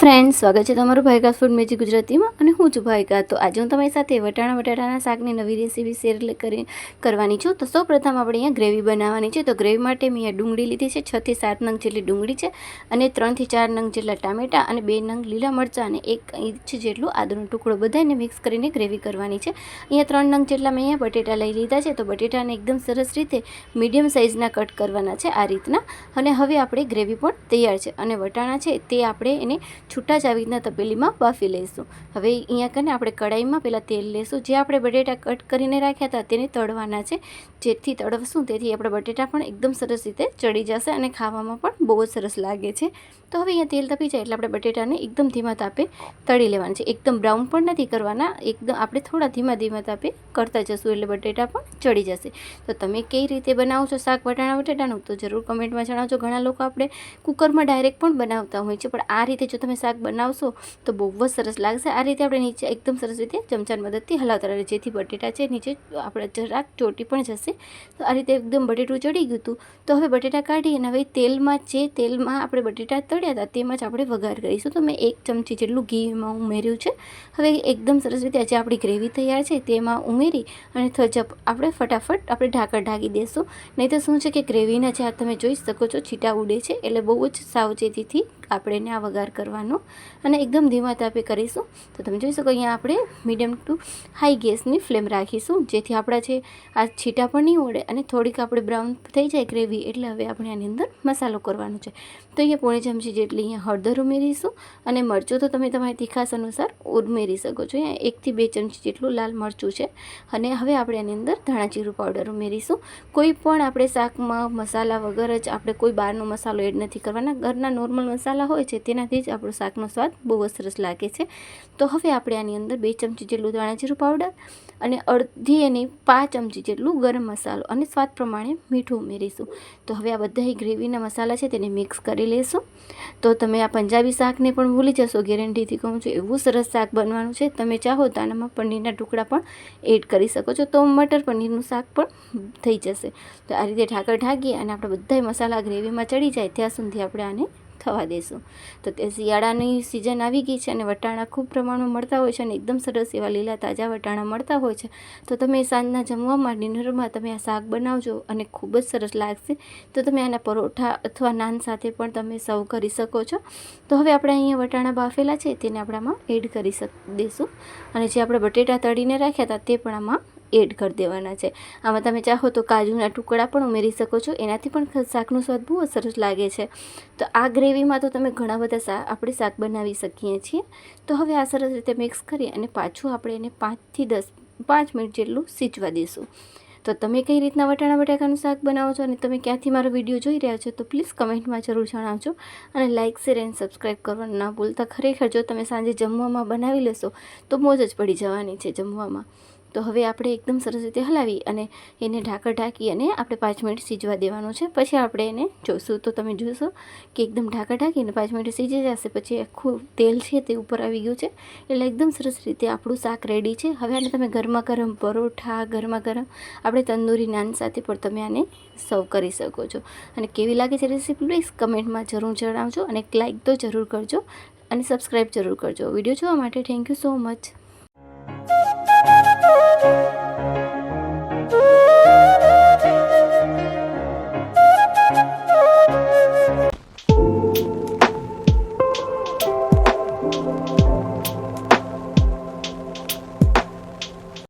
Friends સ્વાગત છે તમારું ભાઈકા ફૂડ મેજી ગુજરાતીમાં અને હું છું ભાઈકા તો આજે હું તમારી સાથે વટાણા બટાટાના શાકની નવી રેસીપી શેર કરી કરવાની છું. તો સૌ પ્રથમ આપણે અહીંયા ગ્રેવી બનાવવાની છે. તો ગ્રેવી માટે મેં અહીંયા ડુંગળી લીધી છે. છથી સાત નંગ જેટલી ડુંગળી છે અને ત્રણથી ચાર નંગ જેટલા ટામેટાં અને બે નંગ લીલા મરચાં અને એક ઇંચ જેટલું આદુનો ટુકડો બધાને મિક્સ કરીને ગ્રેવી કરવાની છે. અહીંયા ત્રણ નંગ જેટલા મેં અહીંયા બટેટા લઈ લીધા છે. તો બટેટાને એકદમ સરસ રીતે મીડિયમ સાઇઝના કટ કરવાના છે આ રીતના. અને હવે આપણે ગ્રેવી પણ તૈયાર છે. અને વટાણા છે તે આપણે એને છૂટા જ આવી રીતના તપેલીમાં બાફી લઈશું. હવે અહીંયા કરીને આપણે કડાઈમાં પહેલાં તેલ લઈશું જે આપણે બટેટા કટ કરીને રાખ્યા હતા તેને તળવાના છે. જેથી તળવશું તેથી આપણે બટેટા પણ એકદમ સરસ રીતે ચડી જશે અને ખાવામાં પણ બહુ જ સરસ લાગે છે. તો હવે અહીંયા તેલ તપી જાય એટલે આપણે બટેટાને એકદમ ધીમા તાપે તળી લેવાના છે. એકદમ બ્રાઉન પણ નથી કરવાના. એકદમ આપણે થોડા ધીમા ધીમા તાપે કરતા જશું એટલે બટેટા પણ ચડી જશે. તો તમે કઈ રીતે બનાવો છો શાક બટાણા બટેટાનું તો જરૂર કમેન્ટમાં જણાવજો. ઘણા લોકો આપણે કુકરમાં ડાયરેક્ટ પણ બનાવતા હોય છે. પણ આ રીતે જો તમે શાક બનાવશો તો બહુ જ સરસ લાગશે. આ રીતે આપણે નીચે એકદમ સરસ રીતે ચમચાની મદદથી હલાવતા રહીએ. જેથી બટેટા છે નીચે આપણે જરાક ચોટી પણ જશે. તો આ રીતે એકદમ બટેટું ચડી ગયું હતું. તો હવે બટેટા કાઢી અને હવે તેલમાં જે તેલમાં આપણે બટેટા તળ્યા હતા તેમાં જ આપણે વઘાર કરીશું. તો મેં એક ચમચી જેટલું ઘી એમાં ઉમેર્યું છે. હવે એકદમ સરસ રીતે જે આપણી ગ્રેવી તૈયાર છે. તેમાં ઉમેરી અને થજપ આપણે ફટાફટ આપણે ઢાંકણ ઢાંકી દેશું. નહીં તો શું છે કે ગ્રેવીના જે તમે જોઈ શકો છો, છીટા ઉડે છે. એટલે બહુ જ સાવચેતીથી આપણે એને આ વઘાર કરવાનો. અને એકદમ ધીમા તાપે કરીશું. તો તમે જોઈ શકો અહીંયા આપણે મીડિયમ ટુ હાઈ ગેસની ફ્લેમ રાખીશું. જેથી આપણા છે આ છીટા પણ નહીં ઓળે અને થોડીક આપણે બ્રાઉન થઈ જાય ગ્રેવી એટલે હવે આપણે આની અંદર મસાલો કરવાનો છે. તો અહીંયા પોણી ચમચી જેટલી અહીંયા હળદર ઉમેરીશું. અને મરચું તો તમે તમારી તીખાસ અનુસાર ઉમેરી શકો છો. અહીંયા એકથી બે ચમચી જેટલું લાલ મરચું છે. અને હવે આપણે આની અંદર ધાણા જીરું પાવડર ઉમેરીશું. કોઈ પણ આપણે શાકમાં મસાલા વગર જ આપણે કોઈ બહારનો મસાલો એડ નથી કરવાના. ઘરના નોર્મલ મસાલા હોય છે તેનાથી જ આપણો શાકનો સ્વાદ બહુ જ સરસ લાગે છે. તો હવે આપણે આની અંદર બે ચમચી જેટલું ધાણા જીરું પાવડર અને અડધી એની પાંચ ચમચી જેટલું ગરમ મસાલો અને સ્વાદ પ્રમાણે મીઠું ઉમેરીશું. તો હવે આ બધા ગ્રેવીના મસાલા છે તેને મિક્સ કરી લઈશું તો તમે આ પંજાબી શાકને પણ ભૂલી જશો, ગેરંટીથી કહું છું, એવું સરસ શાક બનવાનું છે. તમે ચાહો તો આનામાં પનીરના ટુકડા પણ એડ કરી શકો છો. તો મટર પનીરનું શાક પણ થઈ જશે. તો આ રીતે ઢાંકર ઢાંકી અને આપણે બધા મસાલા ગ્રેવીમાં ચડી જાય. ત્યાં સુધી આપણે આને થવા દેશું. તો તે શિયાળાની સિઝન આવી ગઈ છે અને વટાણા ખૂબ પ્રમાણમાં મળતા હોય છે અને એકદમ સરસ એવા લીલા તાજા વટાણા મળતા હોય છે, તો તમે સાંજના જમવામાં ડિનરમાં તમે આ શાક બનાવજો અને ખૂબ જ સરસ લાગશે. તો તમે આના પરોઠા અથવા નાન સાથે પણ તમે સર્વ કરી શકો છો. તો હવે આપણે અહીંયા વટાણા બાફેલા છે, તેને આપણામાં એડ કરી શક દેશું. અને જે આપણે બટેટા તળીને રાખ્યા હતા તે પણ આમાં એડ કરી દેવાના છે. આમાં તમે ચાહો તો કાજુના ટુકડા પણ ઉમેરી શકો છો. એનાથી પણ શાકનો સ્વાદ બહુ સરસ લાગે છે. તો આ ગ્રેવીમાં તો તમે ઘણા બધા શાક આપણે શાક બનાવી શકીએ છીએ. તો હવે આ સરસ રીતે મિક્સ કરી અને પાછું આપણે એને પાંચથી દસ પાંચ મિનિટ જેટલું સીચવા દઈશું. તો તમે કઈ રીતના વટાણા બટાકાનું શાક બનાવો છો અને તમે ક્યાંથી મારો વીડિયો જોઈ રહ્યા છો તો પ્લીઝ કમેન્ટમાં જરૂર જણાવજો. અને લાઇક શેર એન્ડ સબસ્ક્રાઈબ કરવાનું ના ભૂલતા. ખરેખર જો તમે સાંજે જમવામાં બનાવી લેશો તો મોજ જ પડી જવાની છે જમવામાં. તો હવે આપણે એકદમ સરસ રીતે હલાવી અને એને ઢાંકર ઢાંકી અને આપણે પાંચ મિનિટ સીજવા દેવાનું છે. પછી આપણે એને જોઈશું તો તમે જોશો કે એકદમ ઢાંકર ઢાંકીને પાંચ મિનિટ સીજી જશે. પછી આખું તેલ છે તે ઉપર આવી ગયું છે. એટલે એકદમ સરસ રીતે આપણું શાક રેડી છે. હવે આને તમે ગરમા ગરમ પરોઠા, ગરમા ગરમ આપણે તંદૂરી નાન સાથે પણ તમે આને સર્વ કરી શકો છો. અને કેવી લાગે છે રેસીપી પ્લીઝ કમેન્ટમાં જરૂર જણાવજો અને એક લાઇક તો જરૂર કરજો અને સબસ્ક્રાઈબ જરૂર કરજો. વીડિયો જોવા માટે થેન્ક યુ સો મચ.